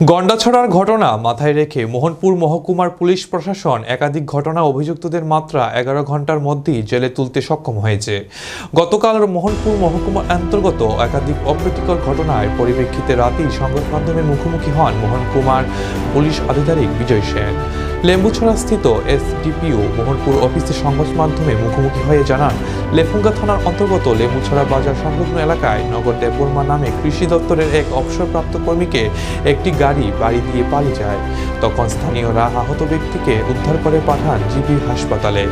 গন্ডাছড়ার ঘটনা মাথায় রেখে মোহনপুর মহকুমার পুলিশ প্রশাসন একাধিক ঘটনা অভিযুক্তদের মাত্রা এগারো ঘণ্টার মধ্যেই জেলে তুলতে সক্ষম হয়েছে। গতকাল মোহনপুর মহকুমার অন্তর্গত একাধিক অপ্রীতিকর ঘটনায় পরিপ্রেক্ষিতে রাতেই সংবাদ মাধ্যমের মুখোমুখি হন মোহনকুমার পুলিশ আধিকারিক বিজয় সেন। লেম্বুছড়া স্থিত এসডিপিও মোহনপুর অফিসে সংবাদ মাধ্যমে মুখোমুখি হয়ে জানান, লেফুঙ্গা থানার অন্তর্গত লেম্বুছড়া বাজার সংলগ্ন এলাকায় নগর দেববর্মা নামে কৃষি দপ্তরের এক অবসরপ্রাপ্ত কর্মীকে একটি গাড়ি বাড়ি দিয়ে পালিয়ে যায়। তখন স্থানীয়রা আহত ব্যক্তিকে উদ্ধার করে পাঠান জিবি হাসপাতালে।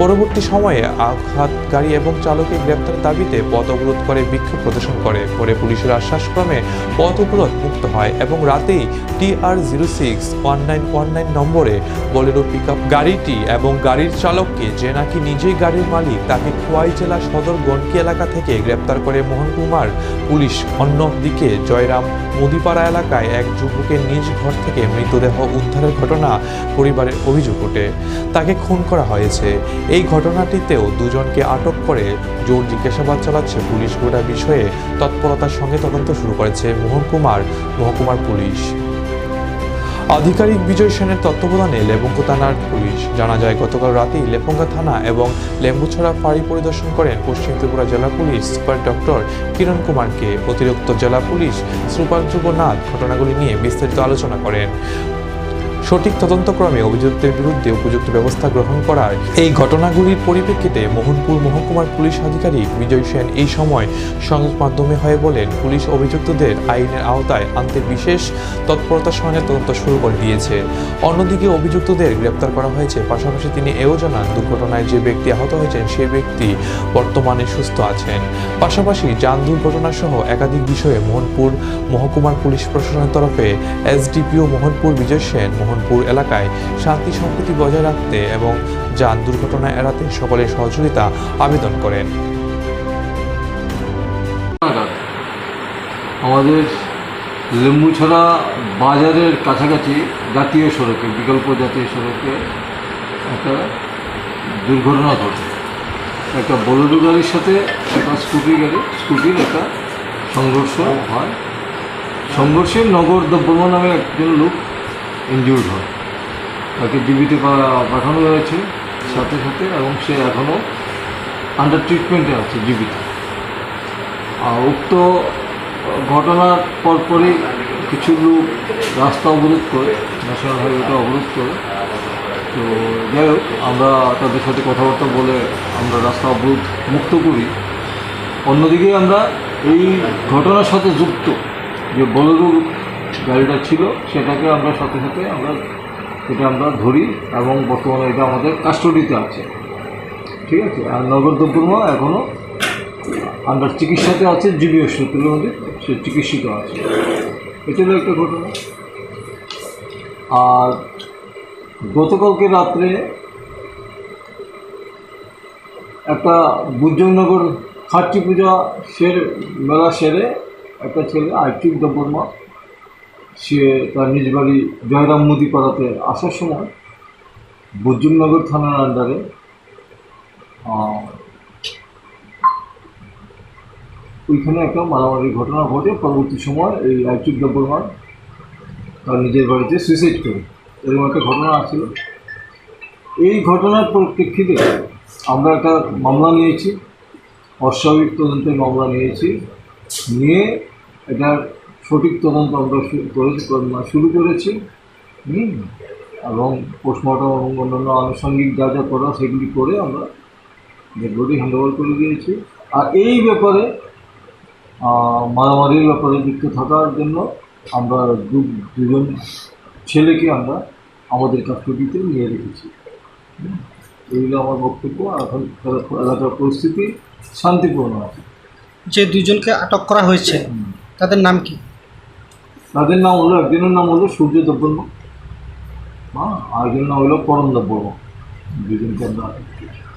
পরবর্তী সময়ে আঘাত গাড়ি এবং চালকের গ্রেপ্তার দাবিতে পথ অবরোধ করে বিক্ষোভ প্রদর্শন করে। পরে পুলিশের আশ্বাসক্রমে পথ অবরোধ মুক্ত হয় এবং রাতেই TR zero six one nine one nine নম্বরে বোলেরো পিক গাড়িটি এবং গাড়ির চালককে যে নাকি নিজেই গাড়ির মালিক তাকে খোয়াই জেলা সদর গন্ডকি এলাকা থেকে গ্রেপ্তার করে মোহনকুমার পুলিশ অন্যদিকে জয়রাম মুদিপাড়া এলাকায় এক যুবকের নিজ ঘর থেকে মৃতদেহ উদ্ধারের ঘটনা পরিবারের অভিযোগ ওঠে। তাকে খুন করা হয়েছে। এই ঘটনাটিতেও দুজনকে আটক করে জোর জিজ্ঞাসাবাদ চালাচ্ছে পুলিশ গোটা বিষয়ে তৎপরতার সঙ্গে তদন্ত শুরু করেছে মোহনকুমার মহকুমার পুলিশ। আধিকারিক বিজয় সেনের তত্ত্বাবধানে লেবঙ্গ থানার পুলিশ। জানা যায়, গতকাল রাতেই লেপঙ্গা থানা এবং লেম্বুছড়া ফাঁড়ি পরিদর্শন করেন পশ্চিম ত্রিপুরা জেলা পুলিশ সুপার ডক্টর কিরণ কুমারকে। অতিরিক্ত জেলা পুলিশ সুপার ধ্রুবনাথ ঘটনাগুলি নিয়ে বিস্তারিত আলোচনা করেন। সঠিক তদন্তক্রমে অভিযুক্তের বিরুদ্ধে উপযুক্ত ব্যবস্থা গ্রহণ করার এই ঘটনাগুলির পরিপ্রেক্ষিতে মোহনপুর মহকুমার পুলিশ আধিকারিক বিজয় সেন এই সময় সংবাদ মাধ্যমে হয়ে বলেন, পুলিশ অভিযুক্তদের আইনের আওতায় আনতে বিশেষ তৎপরতার সঙ্গে তদন্ত শুরু করে দিয়েছে। অন্যদিকে অভিযুক্তদের গ্রেপ্তার করা হয়েছে। পাশাপাশি তিনি এও জানান, দুর্ঘটনায় যে ব্যক্তি আহত হয়েছেন সেই ব্যক্তি বর্তমানে সুস্থ আছেন। পাশাপাশি যান দুর্ঘটনা সহ একাধিক বিষয়ে মোহনপুর মহকুমার পুলিশ প্রশাসনের তরফে এসডিপিও মোহনপুর বিজয় সেন মোহনপুর এলাকায় শান্তি সম্প্রীতি বজায় রাখতে এবং যান দুর্ঘটনা এড়াতে সকলের সহযোগিতা আবেদন করেন। আমাদের লেম্বুছড়া বাজারের কাছাকাছি জাতীয় সড়কে, বিকল্প জাতীয় সড়কে একটা দুর্ঘটনা ঘটে। একটা বোলেরো গাড়ির সাথে একটা স্কুটি গাড়ি, স্কুটির একটা সংঘর্ষ হয়। সংঘর্ষে নগর দ্রব্যমা নামে একজন লোক ইনজিউর্ড হয়। তাকে জীবিত পাঠানো হয়েছে সাথে সাথে এবং সে এখনও আন্ডার ট্রিটমেন্টে আছে জীবিত আর উক্ত ঘটনার পরপরই কিছু লোক রাস্তা অবরোধ করে, ন্যাশনাল হাইওয়েটা অবরোধ করে। তো যাই হোক, আমরা তাদের সাথে কথাবার্তা বলে আমরা রাস্তা অবরোধ মুক্ত করি। অন্যদিকে আমরা এই ঘটনার সাথে যুক্ত যে বলেরো গাড়িটা ছিল, সেটাকে আমরা সাথে সাথে আমরা এটা আমরা ধরি এবং বর্তমানে এটা আমাদের কাস্টডিতে আছে। ঠিক আছে? আর নগর দ্রব্যমা এখনও আন্ডার চিকিৎসাতে আছে জিবি হাসপাতালের মধ্যে সে চিকিৎসিত আছে। এটা একটা ঘটনা। আর গতকালকে রাত্রে একটা বুদ্ধনগর খাট্টি পূজা সের, মেলা সেরে একটা ছেলে আর্থিক দব্বর্মা সে তার নিজ বাড়ি জয়রাম মুদি আসার সময় বুজ্জুমনগর থানার আন্ডারে ওইখানে একটা মারামারি ঘটনা ঘটে। পরবর্তী সময় এই রাইচুক দব্বরমান তার নিজের বাড়িতে সুইসাইড করে। এরকম একটা ঘটনা আছিল এই ঘটনার পরিপ্রেক্ষিতে আমরা একটা মামলা নিয়েছি। অস্বাভাবিক তদন্তের মামলা নিয়েছি। নিয়ে এটার সঠিক তদন্ত আমরা শুরু করেছি হুম? এবং পোস্টমর্টম এবং অন্যান্য আনুষঙ্গিক যা যা করা সেগুলি করে আমরা ডেড হ্যান্ডওভার করে দিয়েছি। আর এই ব্যাপারে মারামারির ব্যাপারে যুক্ত থাকার জন্য আমরা দু দুজন ছেলেকে আমরা আমাদের কাস্টডিতে নিয়ে রেখেছি। এইগুলো আমার বক্তব্য। এখন এলাকার পরিস্থিতি শান্তিপূর্ণ আছে। যে দুজনকে আটক করা হয়েছে তাদের নাম কি? তাদের নাম হলো একজনের নাম হলো সূর্য দব্বর্মা হ্যাঁ আরেকজনের নাম হলো পরম দব্বর্মা দুজনকে আমরা আটক করেছি।